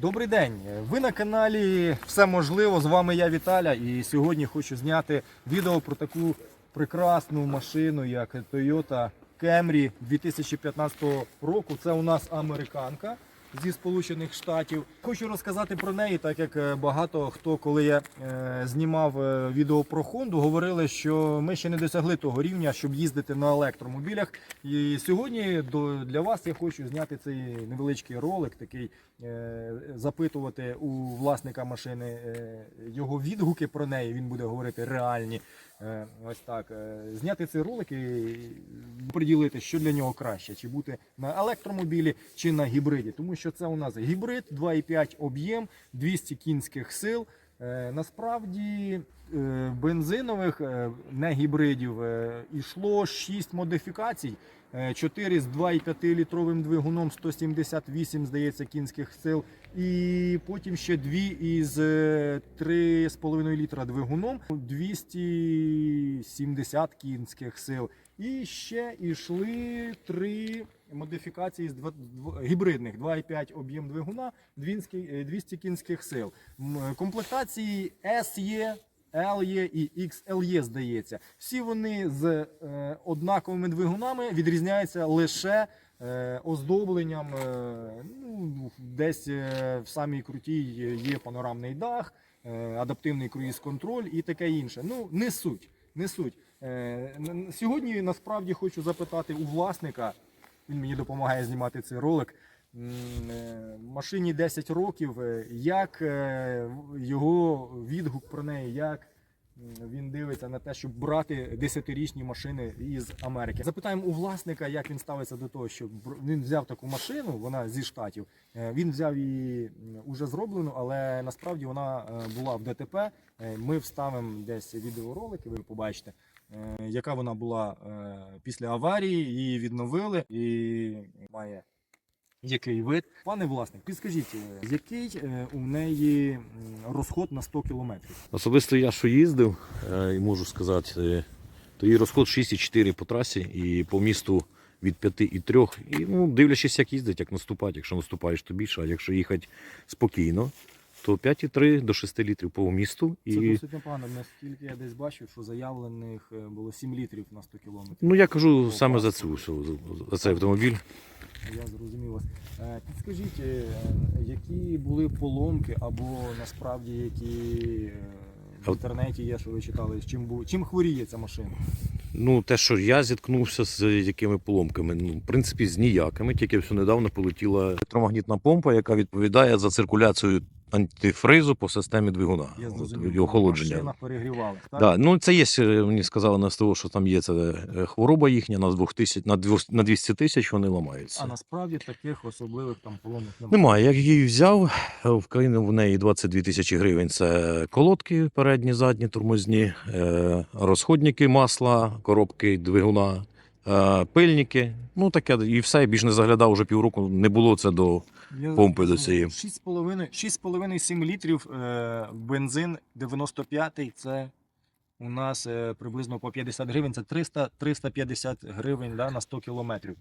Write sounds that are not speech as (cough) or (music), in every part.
Добрий день. Ви на каналі Все можливо. З вами я Віталя. І сьогодні хочу зняти відео про таку прекрасну машину, як Toyota Camry 2015 року. Це у нас американка зі Сполучених Штатів. Хочу розказати про неї, так як е, багато хто, коли я е, знімав е, відео про Honda, говорили, що ми ще не досягли того рівня, щоб їздити на електромобілях. І сьогодні для вас я хочу зняти цей невеличкий ролик, такий запитувати у власника машини його відгуки про неї. Він буде говорити реальні. Ось так. Зняти цей ролик і приділити, що для нього краще, чи бути на електромобілі, чи на гібриді. Тому що це у нас гібрид 2,5 об'єм, 200 кінських сил. Е, Насправді е, бензинових е, не гібридів ішло 6 модифікацій. 4 з 2,5 літровим двигуном 178, здається, кінських сил. І потім ще 2 із е, 3,5 літра двигуном 270 кінських сил. І ще йшли три модифікації з гібридних 2,5 об'єм двигуна 200 е, 200 кінських сил. Комплектації S є, L є і XL є, здається. Всі вони з е, однаковими двигунами відрізняються лише е, оздобленням. Е, ну, десь е, в самій крутій є панорамний дах, е, адаптивний круїз-контроль і таке інше. Ну, не суть. Не суть. Е, сьогодні насправді хочу запитати у власника. Він мені допомагає знімати цей ролик. Е, Машині 10 років. е, Як е, його відгук про неї, як він дивиться на те, щоб брати 10-річні машини із Америки. Запитаємо у власника, як він ставиться до того, що він взяв таку машину, вона зі штатів. Він взяв її уже зроблену, але насправді вона була в ДТП. Ми вставимо десь відеоролики, ви побачите, яка вона була е, після аварії, її відновили і має який вид. Пане власник, підскажіть, е, який е, у неї розход на 100 кілометрів? Особисто я що їздив, е, і можу сказати, е, то її розход 6,4 по трасі і по місту від 5,3. І ну, дивлячись, як їздить, як наступати. Якщо наступаєш, то більше, а якщо їхати спокійно, то 5,3 до 6 літрів по місту. Це досить непогано. Наскільки я десь бачив, що заявлених е, було 7 літрів на 100 кілометрів. ну я кажу О, саме за цю за- цей автомобіль. Я зрозумів вас. Е, Підскажіть, е, які були поломки або насправді які в інтернеті є, що ви читали, чим чим хворіє ця машина? Ну, те, що я зіткнувся з якими поломками, ну, в принципі, з ніякими. Тільки все недавно полетіла електромагнітна помпа, яка відповідає за циркуляцію антифризу по системі двигуна. Я От, зрозумів. охолодження. Машина перегрівалась, так? Да, ну це є, е, мені сказали на СТО, що там є це е, хвороба їхня на 2000, на 200 на 200 тисяч вони ламаються. А насправді таких особливих там поломок немає. Немає. Як її взяв, е, вкинув в неї 22 тисячі гривень. Це колодки передні, задні, тормозні, розходники масла, коробки двигуна, пильники. Ну таке, і все, більш не заглядав уже півроку. Не було це до. Помпи до зрозумів. цієї. 6,5 6,5-7 літрів е, бензин 95-й, це у нас е, приблизно по 50 гривень, це 300-350 гривень да, на 100 кілометрів.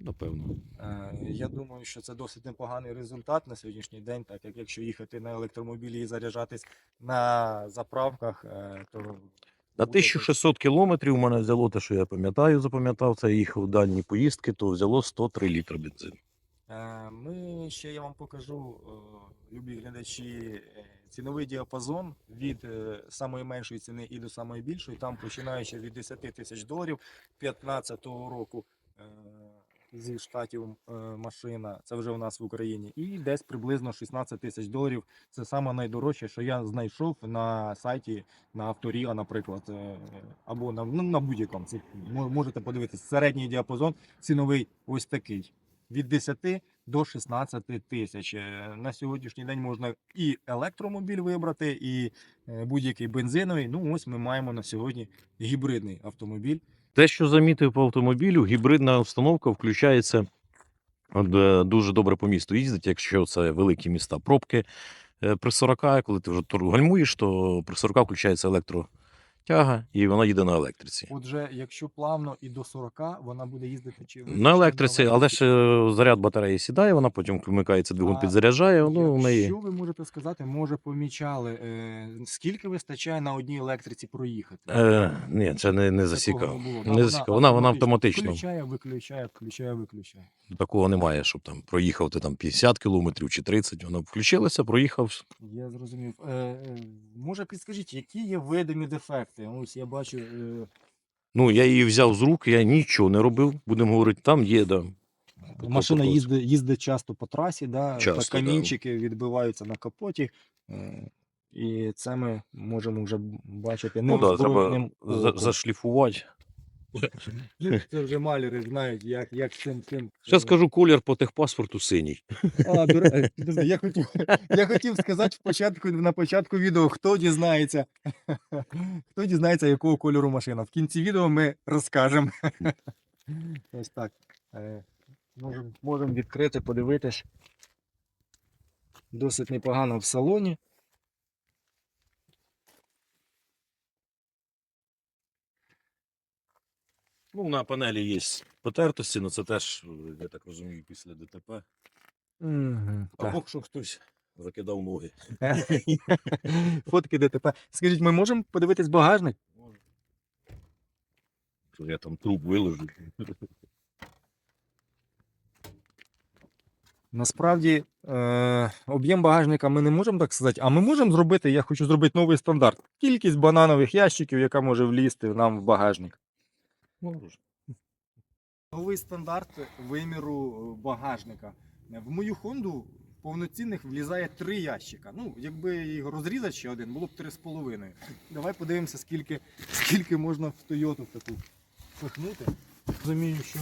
Напевно. Е, Я думаю, що це досить непоганий результат на сьогоднішній день, так як якщо їхати на електромобілі і заряджатись на заправках, то На буде 1600 кілометрів у мене взяло те, що я пам'ятаю, запам'ятав, це їх у дальні поїздки, то взяло 103 літри бензину. Е, Ми ще я вам покажу, е, любі глядачі, е, ціновий діапазон від самої меншої ціни і до самої більшої. Там починаючи від 10 тисяч доларів 2015 року зі штатів машина, це вже у нас в Україні, і десь приблизно 16 тисяч доларів. Це саме найдорожче, що я знайшов на сайті на авторіа, наприклад, або на, ну, на будь-якому. Це можете подивитися. Середній діапазон ціновий ось такий від 10 до 16 тисяч. Е, На сьогоднішній день можна і електромобіль вибрати, і е, будь-який бензиновий. Ну, ось ми маємо на сьогодні гібридний автомобіль. Те, що замітив по автомобілю, гібридна установка включається е, дуже добре по місту їздить, якщо це великі міста. Пробки при 40, коли ти вже гальмуєш, то при 40 включається електро. Тяга, і вона їде на електриці. Отже, якщо плавно і до 40, вона буде їздити чи На електриці, але ж е, заряд батареї сідає, вона потім вмикається, двигун А підзаряджає, ну, в неї. Що ви можете сказати, може помічали, е, скільки вистачає на одній електриці проїхати? Е, ні, це не, не засікав. не. Не засікав. Вона, вона автоматично. Включає, виключає, включає, виключає. Такого немає, щоб там проїхав ти там 50 кілометрів чи 30. Вона включилася, проїхав. Я зрозумів. Е, е, може, підскажіть, які є видимі дефекти? Ось я бачу. Е, Ну, я її взяв з рук, я нічого не робив, будемо говорити, там є, да. машина їздить, їздить часто по трасі, да, Часто, та да. камінчики відбиваються на капоті. Е, і це ми можемо вже бачити Ну да, треба неозброєним за, оком. зашліфувати. Це вже малери знають, як, як цим цим. Зараз скажу колір по техпаспорту синій. А, до я хотів, я хотів сказати в початку, на початку відео, хто дізнається, хто дізнається, якого кольору машина. В кінці відео ми розкажемо. Ось так. Е, Можемо відкрити, подивитись. Досить непогано в салоні. Ну, на панелі є потертості, але це теж, я так розумію, після ДТП. Так. Або що хтось закидав ноги. (laughs) Фотки ДТП. Скажіть, ми можемо подивитись багажник? Що я там труп виложу. Насправді, е, об'єм багажника ми не можемо так сказати, а ми можемо зробити, я хочу зробити новий стандарт. Кількість бананових ящиків, яка може влізти нам в багажник. Новий стандарт виміру е, багажника. В мою Хонду повноцінних влізає три ящика. Ну, якби його розрізати ще один, було б три з половиною. Давай подивимося, скільки, скільки можна в Тойоту таку пихнути. Розумію, що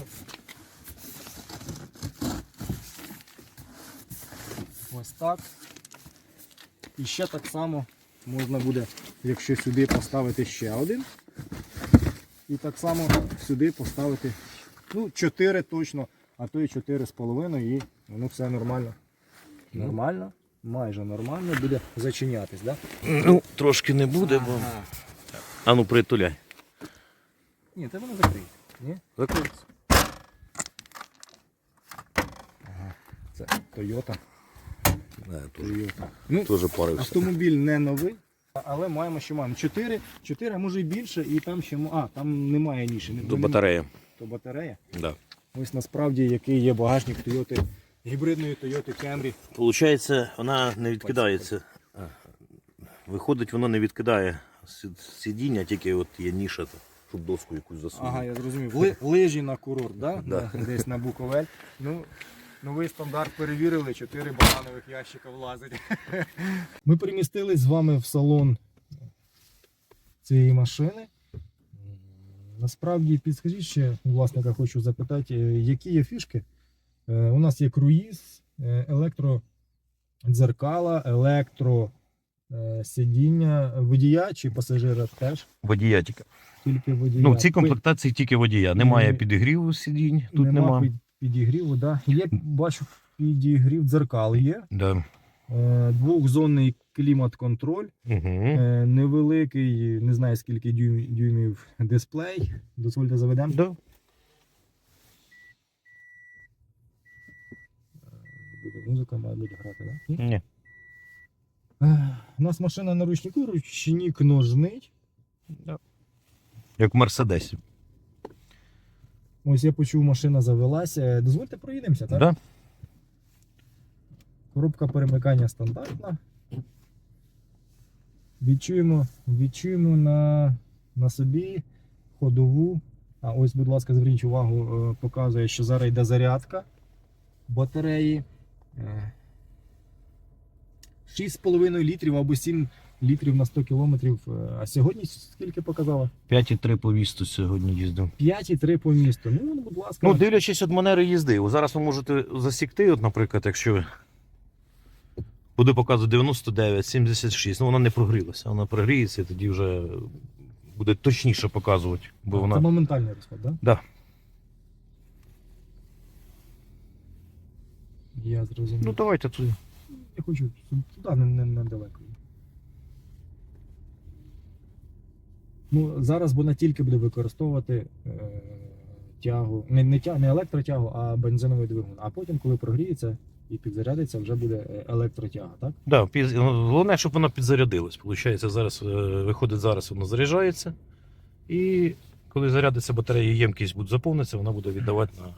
Ось так. І ще так само можна буде, якщо сюди поставити ще один. І так само сюди поставити ну, 4 точно, а то і 4,5 і воно все нормально. Нормально, майже нормально буде зачинятись, так? Ну, трошки не буде, бо. А ну притуляй. Ні, це воно закриє. Ні? Закриється. Це Toyota. Не, Toyota. Ну. Автомобіль не новий, але маємо, що маємо. 4, 4, а може і більше, і там ще а, там немає ніші. не- До батареї. То батарея. Да. Ось насправді який є багажник Toyota, гібридної Toyota Camry. Получається, вона не відкидається. Виходить, воно не відкидає сидіння, тільки от є ніша, щоб доску якусь засунути. Ага, я зрозумів. Ли, лижі на курорт, да? Да. Десь на Буковель. Ну, новий стандарт перевірили, 4 бананових ящика влазить. (laughs) Ми перемістились з вами в салон цієї машини. Насправді, підскажіть ще, власника хочу запитати, які є фішки? Е, У нас є круїз, е, електродзеркала, електро е, водія чи пасажира теж, Водія тільки. тільки водія. Ну, в цій комплектації тільки водія. Немає підігріву сидінь, тут нема, нема. Під- підігріву, да. Є, бачу, підігрів дзеркал є. Да. Е, двохзонний клімат-контроль, Угу. невеликий, не знаю скільки дюйм- дюймів дисплей. Дозвольте заведемо. Да. Буде музика, має бути грати, да? Ні? Е, У нас машина на ручнику, ручник ножний. Як в Мерседесі. Ось я почув, машина завелася. Е, Дозвольте проїдемося, так? Да? Коробка перемикання стандартна. Відчуємо, відчуємо на, на собі ходову. А ось, будь ласка, зверніть увагу, е, показує, що зараз йде зарядка батареї. Е, 6,5 літрів або 7 літрів на 100 кілометрів. Е, А сьогодні скільки показала? 5,3 по вісту сьогодні їздив. 5,3 по місту. Ну, будь ласка. Ну, дивлячись від манери їзди. О, Зараз ви можете засікти, от, наприклад, якщо буде показувати 99, 76, ну вона не прогрілася. Вона прогріється і тоді вже буде точніше показувати. Бо Це вона... моментальний розход, так? Да. Я зрозумів. Ну давайте тут. Я хочу туди не, не, недалеко. Ну, зараз вона тільки буде використовувати е, тягу, не, не, тя, не електротягу, а бензиновий двигун. А потім, коли прогріється і підзарядиться, вже буде е, електротяга, так? Да, під... ну, головне, щоб воно підзарядилось. Получається, зараз е, виходить, зараз воно заряджається. І коли зарядиться батарея, ємкість буде заповниться, вона буде віддавати на.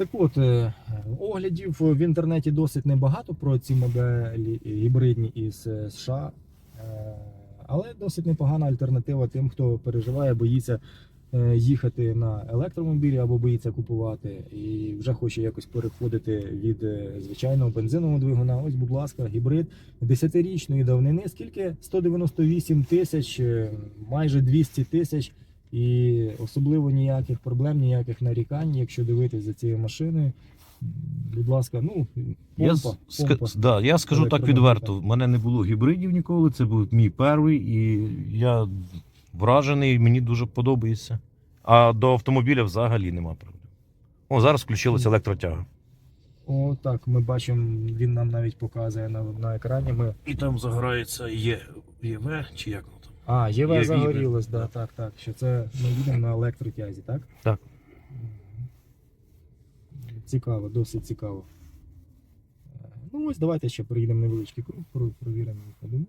Так от, е, оглядів в інтернеті досить небагато про ці моделі гібридні із е, США. Е, Але досить непогана альтернатива тим, хто переживає, боїться е, їхати на електромобілі або боїться купувати і вже хоче якось переходити від е, звичайного бензинового двигуна. Ось, будь ласка, гібрид 10-річної давнини. Скільки? 198 тисяч, е, майже 200 тисяч. І особливо ніяких проблем, ніяких нарікань, якщо дивитись за цією машиною. Будь ласка, ну Я, помпа, с- помпа. да, я скажу так відверто. В мене не було гібридів ніколи, це був мій перший, і я вражений, мені дуже подобається. А до автомобіля взагалі нема проблем. О, зараз включилася електротяга. О, так, ми бачимо, він нам навіть показує на, на екрані. Ми... І там загорається є ЄВ, чи як. А, ЄВ загорілось, да, так, так. Що це ми їдемо на електротязі, так? Так. Цікаво, досить цікаво. Е, Ну ось давайте ще приїдемо невеличкий круг, про- провіримо ходимо.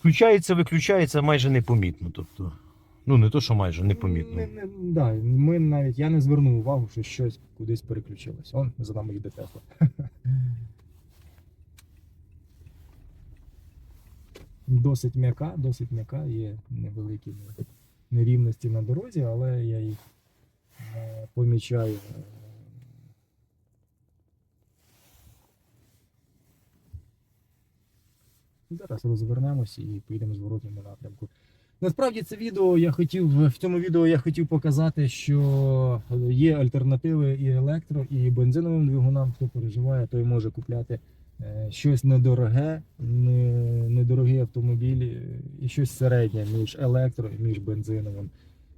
Включається, виключається майже непомітно. Тобто, ну не то, що майже непомітно. Не, не, да, ми навіть я не звернув увагу, що щось кудись переключилось. Он за нами їде Тесла. (laughs) Досить м'яка, досить м'яка, є невеликі нерівності на дорозі, але я їх е, помічаю. Зараз розвернемося і поїдемо зворотньому напрямку. Насправді це відео я хотів в цьому відео я хотів показати, що є альтернативи і електро, і бензиновим двигунам. Хто переживає, той може купляти е, щось недороге, не- недорогий автомобіль е, і щось середнє між електро і між бензиновим.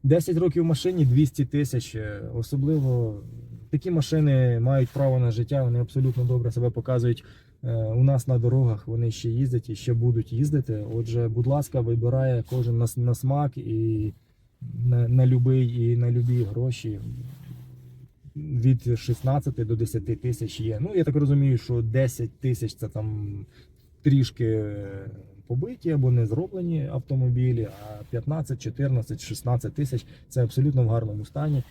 10 років машині 200 тисяч. е, Особливо такі машини мають право на життя, вони абсолютно добре себе показують. Е, У нас на дорогах вони ще їздять і ще будуть їздити. Отже, будь ласка, вибирає кожен на, на смак і на, на любий і на любі гроші. Від 16 до 10 тисяч є. Ну, я так розумію, що 10 тисяч це там трішки е, побиті або не зроблені автомобілі, а 15, 14, 16 тисяч це абсолютно в гарному стані.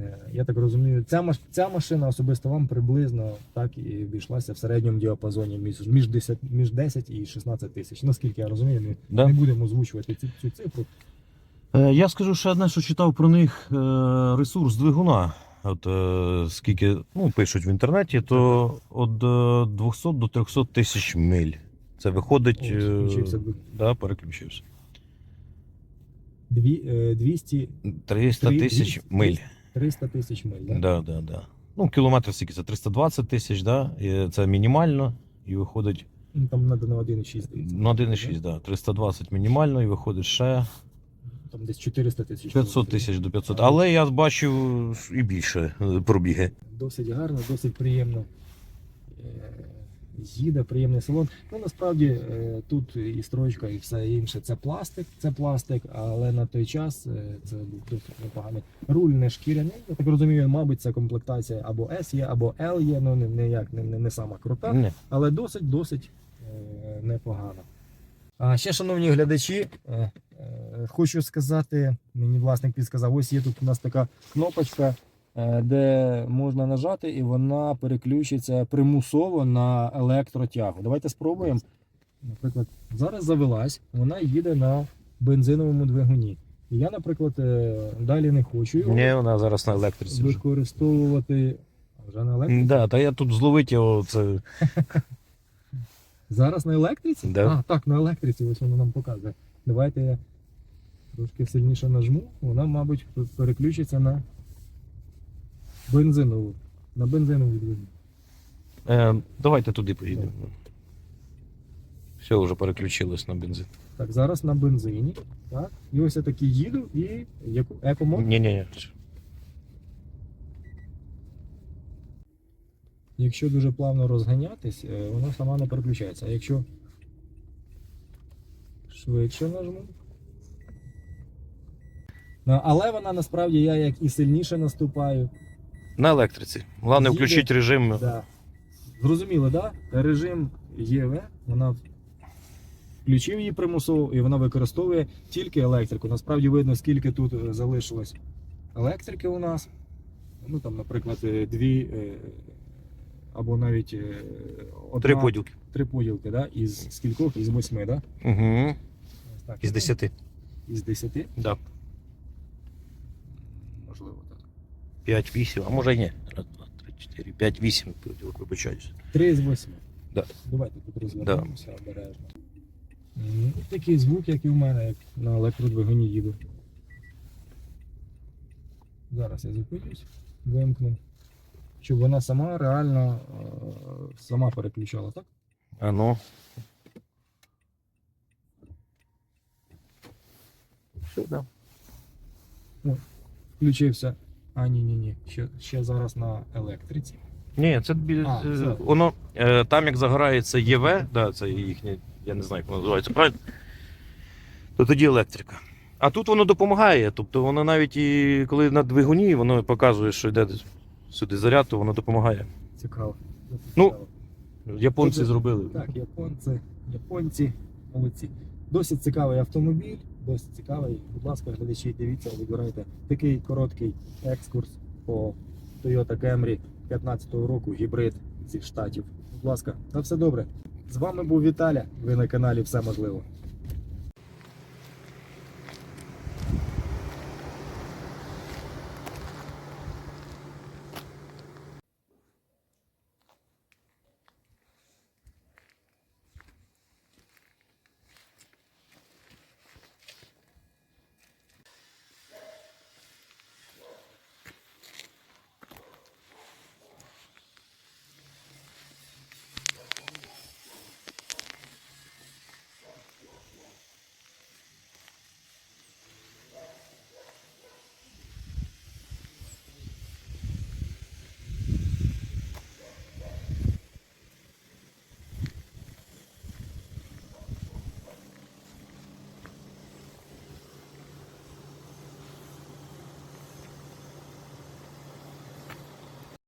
Е, Я так розумію, ця, маш- ця машина особисто вам приблизно так і обійшлася в середньому діапазоні між, між, 10, між 10 і 16 тисяч. Наскільки я розумію, ми Да? не будемо озвучувати цю, цю цифру. Е, Я скажу ще одне, що читав про них е, ресурс двигуна. От е, скільки ну, пишуть в інтернеті, то від е, 200 до 300 тисяч миль. Це виходить. Ось, включився да, переключився. Дві, е, 200, 300 тисяч миль. 300 тисяч миль. Да? Да, да, да. Ну, кілометр скільки це 320 тисяч, да? І це мінімально. І виходить Ну, Там треба на 1,6. здається. ну, 1,6, да. 320 мінімально, і виходить ще Там десь 400 тисяч. 500 тисяч до 500. Але я бачив і більше е, пробіги. Досить гарно, досить приємно. Їде, приємний салон. Ну насправді е, тут і строчка, і все інше. Це пластик, це пластик, але на той час е, це був досить непоганий. Руль не шкіряний. Я так розумію, мабуть, це комплектація або S є, або L є. Ну не, не як не, не, не сама крута, Ні. але досить досить е, непогано. А ще, шановні глядачі, хочу сказати, мені власник підсказав, ось є тут у нас така кнопочка, де можна нажати, і вона переключиться примусово на електротягу. Давайте спробуємо. Наприклад, зараз завелась, вона їде на бензиновому двигуні. І я, наприклад, е, далі не хочу його Ні, вона зараз на електриці вже. використовувати. А Вже на електриці? Да, та я тут зловить його. Це... (laughs) Зараз на електриці? Да. А, так, на електриці, ось воно нам показує. Давайте я трошки сильніше нажму, вона, мабуть, переключиться на бензинову. На бензинову двигун. Е, давайте туди поїдемо. Все, вже переключилось на бензин. Так, зараз на бензині. Так. І ось я таки їду і яку екомод. Ні, ні, ні. Якщо дуже плавно розганятись, е, вона сама не переключається. А якщо Швидше нажму. Але вона насправді я як і сильніше наступаю. На електриці. Головне, Їде. включити режим. Да. Зрозуміло, так? Да? Режим ЄВ, вона включив її примусово і вона використовує тільки електрику. Насправді видно, скільки тут е, залишилось електрики у нас. Ну там, наприклад, е, дві е, або навіть е, одна, Три поділки. три поділки, да? із скількох? Із восьми, да? Угу. Ось так. Із 10. Із десяти? Да. Можливо, так. 5, 8, а може і ні. Раз, два, три, чотири, 5, 8 поділок, вибачаюся. Три з восьми. Да. Давайте тут розвернемося обережно. Ну, такий звук, як і в мене, як на електродвигуні їду. Зараз я зупинюсь, вимкну. Щоб вона сама реально е, сама переключала, так? А ну. Все, да. Включився. А, ні, ні, ні. Ще, ще зараз на електриці. Ні, це А, е, воно е, там як загорається ЄВ, да, це їхнє, я не знаю, як воно називається правильно, то тоді електрика. А тут воно допомагає. Тобто воно навіть і коли на двигуні воно показує, що йде сюди заряд, то воно допомагає. Цікаво. Ну, Японці Тут- зробили. Так, японці, японці, молодці. Досить цікавий автомобіль, досить цікавий. Будь ласка, глядачі, дивіться, вибирайте такий короткий екскурс по Toyota Camry 15-го року, гібрид зі штатів. Будь ласка, на все добре. З вами був Віталя. Ви на каналі Все можливо.